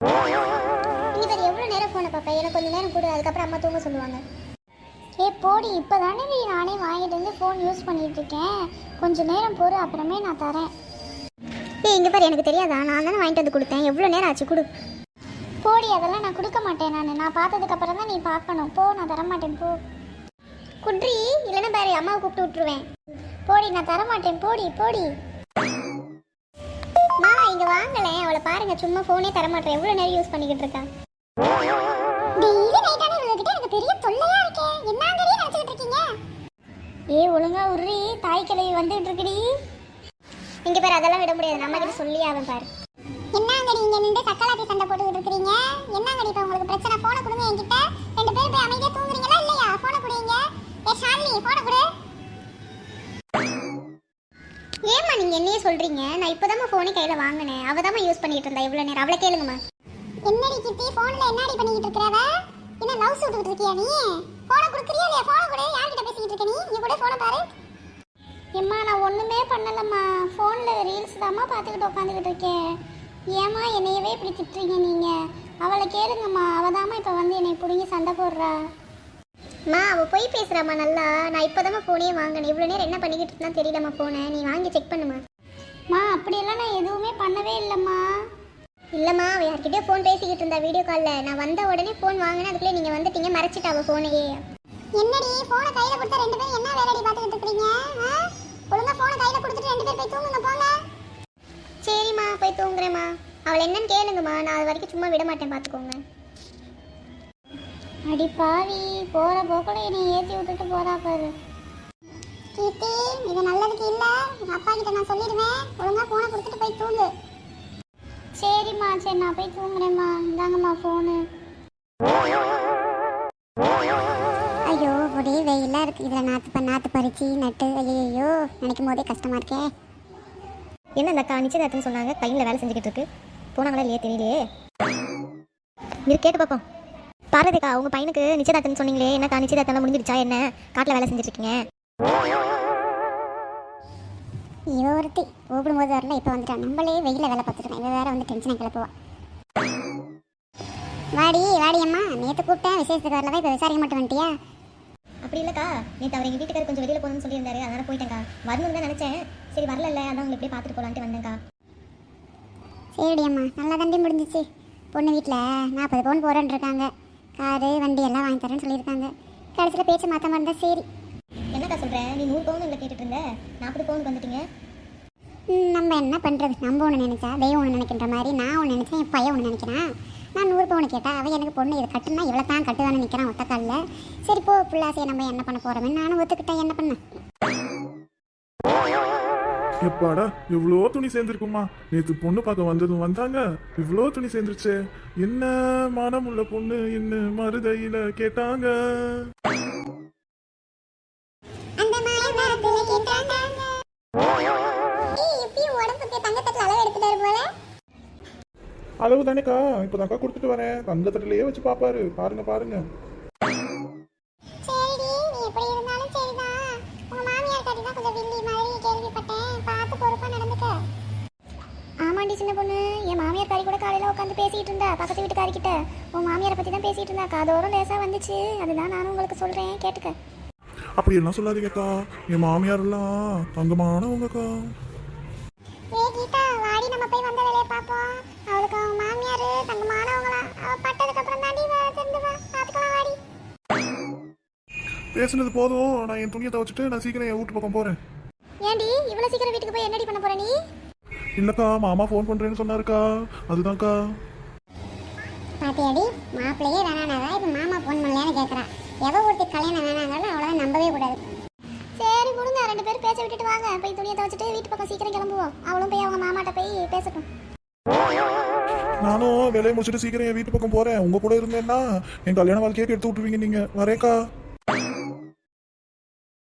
இவர் வேறு எவ்வளோ நேரம் ஃபோனை பார்ப்பேன் எனக்கு கொஞ்சம் நேரம் கொடு அதுக்கப்புறம் அம்மா தூங்க சொல்லுவாங்க. ஏ போடி இப்போ தானே நீ நானே வாங்கிட்டு வந்து ஃபோன் யூஸ் பண்ணிட்டு இருக்கேன். கொஞ்சம் நேரம் பொறு அப்புறமே நான் தரேன். ஏய் இங்கே பாரு எனக்கு தெரியாதா? நான் தானே வாங்கிட்டு வந்து கொடுத்தேன். எவ்வளோ நேரம் ஆச்சு கொடு. போடி அதெல்லாம் நான் கொடுக்க மாட்டேன் நான். நான் பார்த்ததுக்கு அப்புறம் தான் நீ பார்க்கணும். போ நான் தரமாட்டேன் போ. குட்ரி இல்லைன்னா பாரு அம்மாவை கூப்பிட்டு விட்டுருவேன். போடி நான் தர மாட்டேன் போடி போடி. வாங்களேன் அவளை பாருங்க சும்மா போனே தர மாட்டேன் எவ்வளவு நேரம் யூஸ் பண்ணிக்கிட்டு இருக்கா? டெய்லி நைட்டான இவங்ககிட்ட எனக்கு பெரிய தொல்லையா இருக்கே. என்னங்கடி நினைச்சிட்டு இருக்கீங்க? ஏ ஒழுங்கா உருறி. தாய் கிளவி வந்துட்டு இருக்குடி. இங்க பேர் அதெல்லாம் விட முடியாது. நம்ம கிட்ட சொல்லி அவன் பாரு. என்னங்கடி இங்க நின்று சக்கலாத்தி சண்டை போட்டுக்கிட்டு இருக்கீங்க என்னங்கடி இப்ப உங்களுக்கு பிரச்சனை? போன கொடுங்க என்கிட்ட. ஏம்மா நீங்க என்னையே சொல்றீங்க? நான் இப்போதாம்மா போனே கையில வாங்கினேன். அவ தான் யூஸ் பண்ணிட்டு இருந்தா இவ்வளவு நேரம். அவளை கேளுங்கம்மா. என்னடி கிட்டி போன்ல என்னடி பண்ணிட்டு இருக்கறவ? என்ன லவ் சூட்டுக்கிட்டு இருக்கியா நீ? போன குடுக்குறியா இல்லையா? போன கூட. யார்கிட்ட பேசிக்கிட்டு இருக்க நீ? நீ கூட போன பாரு. எம்மா நான் ஒண்ணுமே பண்ணலம்மா. போன்ல ரீல்ஸ் தாம்மா பார்த்துக்கிட்டு உட்காந்துக்கிட்டு இருக்கேன். ஏம்மா என்னையவே இப்படி திட்டுறீங்க நீங்க? அவளை கேளுங்கம்மா. அவ தாம்மா இப்போ வந்து என்னை பிடிங்கி சண்டை போடுறா. மா அவ போய் பேசுறாம்மா நல்லா. நான் இப்போதாம்மா ஃபோனே வாங்கினேன். இவ்வளோ நேரம் என்ன பண்ணிக்கிட்டு இருந்தா தெரியலம்மா ஃபோனை நீ வாங்கி செக் பண்ணுமா. மா அப்படியெல்லாம் நான் எதுவுமே பண்ணவே இல்லைம்மா. இல்லைம்மா அவ யார்கிட்டயோ ஃபோன் பேசிக்கிட்டு இருந்தா வீடியோ காலில் நான் வந்த உடனே ஃபோன் வாங்கினேன். அதுக்குள்ளே நீங்கள் வந்துட்டீங்க. மறைச்சிட்டா அவள் ஃபோனையே என்னடி ஃபோனை கையில் கொடுத்தா ரெண்டு பேரும் என்ன வேலைடி பார்த்துக்கிட்டு இருக்கீங்க ஒழுங்கா ஃபோனை கையில் கொடுத்துட்டு ரெண்டு பேர் போய் தூங்குங்க போங்க. சரிம்மா போய் தூங்குறேம்மா. அவளை என்னன்னு கேளுங்கம்மா. நான் அது வரைக்கும் சும்மா விட மாட்டேன் பார்த்துக்கோங்க. அடி பாவி போற போக்குல என்னை ஏத்தி விட்டுட்டு போறா பாரு. கீர்த்தி இது நல்லதுக்கு இல்ல. உங்க அப்பா கிட்ட நான் சொல்லிடுவேன். ஒழுங்கா போனை கொடுத்துட்டு போய் தூங்கு. சரிம்மா சரி நான் போய் தூங்குறேம்மா. இந்தாங்கம்மா ஃபோனு ஐயோ ஒரே வெயிலா இருக்கு. இதுல நாத்து ப- நாத்து பறிச்சு நட்டு. ஐயோ நினைக்கும் போதே கஷ்டமா இருக்கே. என்ன இந்த அக்கா நிச்சயதார்த்தம்னு சொன்னாங்க? கையில் வேலை செஞ்சுக்கிட்டு இருக்கு. போனாங்களா இல்லையே தெரியலையே. இரு கேட்டு பார்ப்போம் பார்வதிக்கா உங்கள் பையனுக்கு நிச்சயதார்த்தம்னு சொன்னீங்களே என்னக்கா நிச்சயதார்த்தம்லாம் முடிஞ்சிருச்சா என்ன? காட்டில் வேலை செஞ்சுட்டு இருக்கீங்க இவ ஒருத்தி கூப்பிடும்போது வரல இப்போ வந்துட்டா. நம்மளே வெயில வேலை பார்த்துருக்கேன் இவ வேற வந்து டென்ஷனை கிளப்புவா. வாடி வாடி அம்மா நேற்று கூப்பிட்டேன் விசேஷத்துக்கு வரலவா இப்போ விசாரிக்க மட்டும் வந்துட்டியா? அப்படி இல்லைக்கா நேற்று அவர் எங்கள் வீட்டுக்காரர் கொஞ்சம் வெளியில் போகணும்னு சொல்லியிருந்தாரு அதனால் போயிட்டேன்க்கா. வரணும்னு தான் நினச்சேன். சரி வரல இல்லை அதான் உங்களை இப்படியே பார்த்துட்டு போகலான்ட்டு வந்தேன்க்கா. சரிடி அம்மா நல்லா தண்டி முடிஞ்சிச்சு. பொண்ணு வீட்டில் நாற்பது பவுன் போகிறேன்னு இருக்காங்க. காரு வண்டி எல்லாம் வாங்கி தரேன்னு சொல்லியிருக்காங்க. கடைசியில் பேச்சை மாற்ற மாதிரி இருந்தால் சரி. என்னக்கா சொல்கிறேன் நீ நூறு பவுன் இல்லை கேட்டுட்டு இருந்த. நாற்பது பவுனுக்கு வந்துட்டீங்க? நம்ம என்ன பண்ணுறது நம்ம ஒன்று நினச்சா தெய்வம் ஒன்று நினைக்கின்ற மாதிரி நான் ஒன்று நினச்சேன் என் பையன் ஒன்று நினைக்கிறான். நான் நூறு பவுன் கேட்டா அவன் எனக்கு பொண்ணு இது கட்டுனா இவ்வளோ தான் கட்டுதான்னு நிற்கிறான் ஒத்த காலில். சரி போ பிள்ளாசையை நம்ம என்ன பண்ண போகிறோமே நானும் ஒத்துக்கிட்டேன். என்ன பண்ண? எப்பாடா இவ்வளோ துணி சேர்ந்துருக்குமா? நேத்து பொண்ணு பார்க்க வந்ததும் வந்தாங்க. இவ்வளோ துணி சேர்ந்துருச்சே. என்ன மனமுள்ள பொண்ணு என்ன மருதையில கேட்டாங்க. அளவு தானேக்கா. இப்போதாக்கா கொடுத்துட்டு வரேன். தங்கத்தட்டிலேயே வச்சு பாப்பாரு பாருங்க பாருங்க. உட்காந்து பேசிட்டு இருந்தா பக்கத்து வீட்டுக்காரி கிட்ட உன் மாமியாரை பத்தி தான் பேசிட்டு இருந்தா காதோரம் லேசா வந்துச்சு. அதுதான் நானும் உங்களுக்கு சொல்றேன் கேட்டுக்க. அப்படியெல்லாம் சொல்லாதீங்கக்கா என் மாமியாரெல்லாம் தங்கமானவங்கக்கா. ஏ கீதா வாடி நம்ம போய் வந்த வேலையை பார்ப்போம். அவளுக்கு அவங்க மாமியார் தங்கமானவங்களா. அவ பட்டதுக்கு அப்புறம் தாண்டி வா பார்த்துக்கலாம் வாடி. பேசுனது போதும். நான் என் துணியை துவச்சிட்டு நான் சீக்கிரம் என் வீட்டு பக்கம் போறேன். ஏண்டி இவ்வளவு சீக்கிரம் வீட்டுக்கு போய் என்னடி பண்ண போற நீ? இல்லக்கா மாமா ஃபோன் பண்றேன்னு சொன்னாருக்கா. அதுதான்க்கா. பாத்தியாடி மாப்பிள்ளையே வேணானாதா இப்போ மாமா ஃபோன் பண்ணலையான்னு கேட்குறா எவ ஒருத்தி கல்யாணம் வேணாங்கிறத அவ்வளோதான் நம்பவே கூடாது. சரி கொடுங்க ரெண்டு பேரும் பேச விட்டுட்டு வாங்க. போய் துணியை துவச்சிட்டு வீட்டு பக்கம் சீக்கிரம் கிளம்புவோம். அவளும் போய் அவங்க மாமாட்ட போய் பேசட்டும். நானும் வேலையை முடிச்சுட்டு சீக்கிரம் என் வீட்டு பக்கம் போறேன். உங்க கூட இருந்தேன்னா என் கல்யாண வாழ்க்கையை எடுத்து விட்டுருவீங்க நீங்க. வரேக்கா